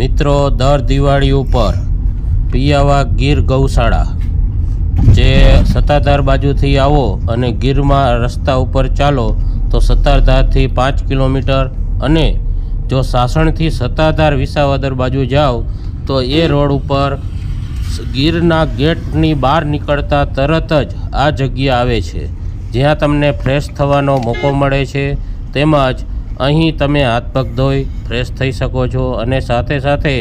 મિત્રો, દર દિવાળી ઉપર પિયાવા ગીર ગૌશાળા. જે સત્તાધાર બાજુથી આવો અને ગીરમાં રસ્તા ઉપર ચાલો, તો સત્તાધારથી પાંચ કિલોમીટર અને જો સાસણથી સત્તાધાર વિસાવદર બાજુ જાઓ, તો એ રોડ ઉપર ગીરના ગેટની બહાર નીકળતા તરત જ આ જગ્યા આવે છે. જ્યાં તમને ફ્રેશ થવાનો મોકો મળે છે. તેમજ અહીં તમે હાથ પગ ધોઈ ફ્રેશ થઈ શકો છો અને સાથે સાથે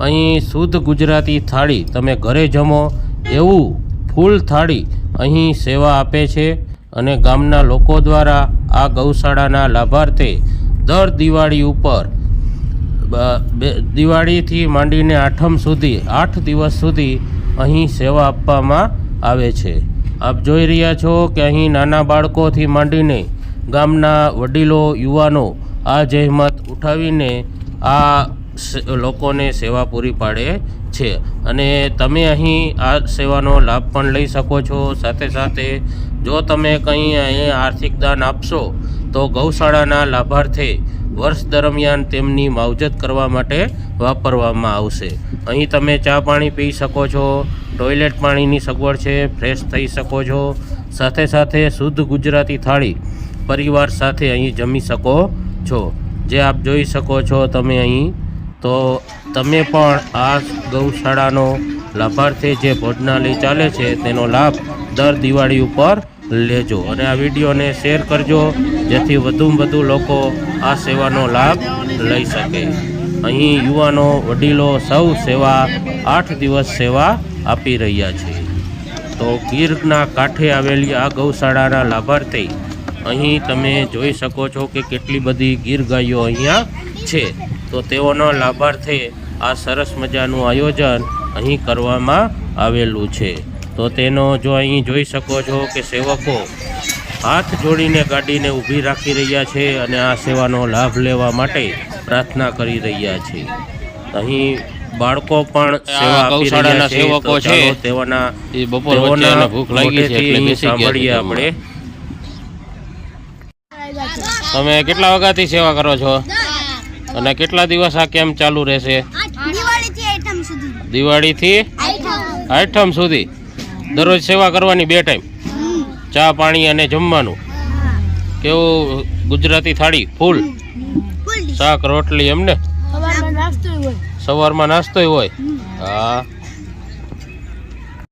અહીં શુદ્ધ ગુજરાતી થાળી તમે ઘરે જમો એવું ફૂલ થાળી અહીં સેવા આપે છે અને ગામના લોકો દ્વારા આ ગૌશાળાના લાભાર્થે દર દિવાળી ઉપર દિવાળીથી માંડીને આઠમ સુધી, આઠ દિવસ સુધી અહીં સેવા આપવામાં આવે છે. આપ જોઈ રહ્યા છો કે અહીં નાના બાળકોથી માંડીને ગામના વડીલો, યુવાનો આ જહેમત ઉઠાવીને આ લોકોને સેવા પૂરી પાડે છે. અને તમે અહીં આ સેવાનો લાભ પણ લઈ શકો છો. સાથે સાથે જો તમે કંઈ અહીં આર્થિક દાન આપશો, તો ગૌશાળાના લાભાર્થે વર્ષ દરમિયાન તેમની માવજત કરવા માટે વાપરવામાં આવશે. અહીં તમે ચા પાણી પી શકો છો, ટોયલેટ પાણીની સગવડ છે, ફ્રેશ થઈ શકો છો. સાથે સાથે શુદ્ધ ગુજરાતી થાળી પરિવાર સાથે અહીં જમી શકો છો. જે આપ જોઈ શકો છો તમે અહીં, તો તમે પણ આ ગૌશાળાનો લાભાર્થે જે ભોજનાલય ચાલે છે, તેનો લાભ દર દિવાળી ઉપર લેજો. અને આ વિડીયોને શેર કરજો, જેથી વધુમાં વધુ લોકો આ સેવાનો લાભ લઈ શકે. અહીં યુવાનો વડીલો સૌ સેવા, આઠ દિવસ સેવા આપી રહ્યા છે. તો ગીરના કાંઠે આવેલી આ ગૌશાળાના લાભાર્થે અહીં તમે જોઈ શકો છો કે કેટલી બધી ગીર ગાયો અહીંયા છે. તો તેઓનો લાભાર્થે આ સરસ મજાનું આયોજન અહીં કરવામાં આવેલું છે. તો તેનો જો અહીં જોઈ શકો છો કે સેવકો હાથ જોડીને ગાડીને ઊભી રાખી રહ્યા છે અને આ સેવાનો લાભ લેવા માટે પ્રાર્થના કરી રહ્યા છે. અહીં બાળકો પણ સેવા આપી રહ્યા છે. સેવકો છે. તેઓના ભૂખ લાગી છે સાંભળીએ આપણે. તમે કેટલા વાગ્યાથી સેવા કરો છો? અને કેટલા દિવસ આ કેમ્પ ચાલુ રહેશે? દિવાળીથી આઠમ સુધી. દરરોજ સેવા કરવાની બે ટાઈમ. ચા પાણી અને જમવાનું. કેવું ગુજરાતી થાળી? ફૂલ. શાક રોટલી એમને? સવારમાં નાસ્તો સવારમાં નાસ્તોય હોય? હા.